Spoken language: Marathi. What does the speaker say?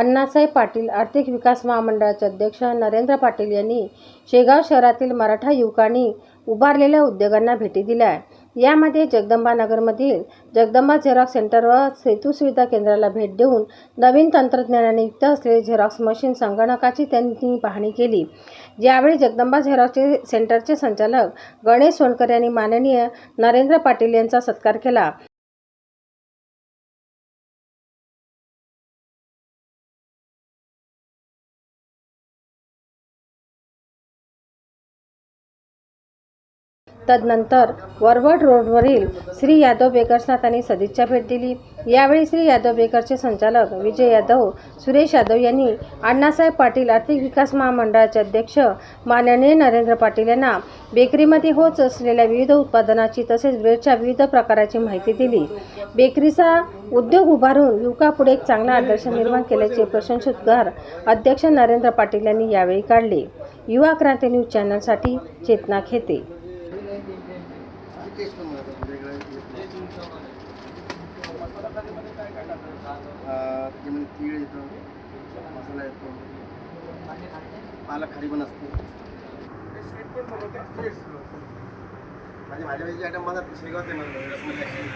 अण्णासाहेब पाटील आर्थिक विकास महामंडळाचे अध्यक्ष नरेंद्र पाटील यांनी शेगाव शहरातील मराठा युवकांनी उभारलेल्या उद्योगांना भेटी दिल्या. यामध्ये जगदंबा नगरमधील जगदंबा झेरॉक्स सेंटर व सेतू सुविधा केंद्राला भेट देऊन नवीन तंत्रज्ञानाने युक्त असलेले झेरॉक्स मशीन संगणकाची त्यांनी पाहणी केली. यावेळी जगदंबा झेरॉक्सचे सेंटरचे संचालक गणेश सोनकर यांनी माननीय नरेंद्र पाटील यांचा सत्कार केला. तदनंतर वरवड रोडवरील श्री यादव बेकर्सना त्यांनी सदिच्छा भेट दिली. यावेळी श्री यादव बेकरचे संचालक विजय यादव सुरेश यादव यांनी अण्णासाहेब पाटील आर्थिक विकास महामंडळाचे अध्यक्ष माननीय नरेंद्र पाटील यांना बेकरीमध्ये होत असलेल्या विविध उत्पादनाची तसेच ब्रेडच्या विविध प्रकाराची माहिती दिली. बेकरीचा उद्योग उभारून युवकापुढे एक चांगला आदर्श निर्माण केल्याचे प्रशंसोद्गार अध्यक्ष नरेंद्र पाटील यांनी यावेळी काढले. युवा क्रांती न्यूज चॅनलसाठी चेतना खेते. टेस्ट पण मला वेगळं त्याच्यामध्ये तीळ येतं. मसाला येतो. पालक खारी पण असते. माझे माझ्या वेळेचे आयटम मला शेगाव ते रसमलाई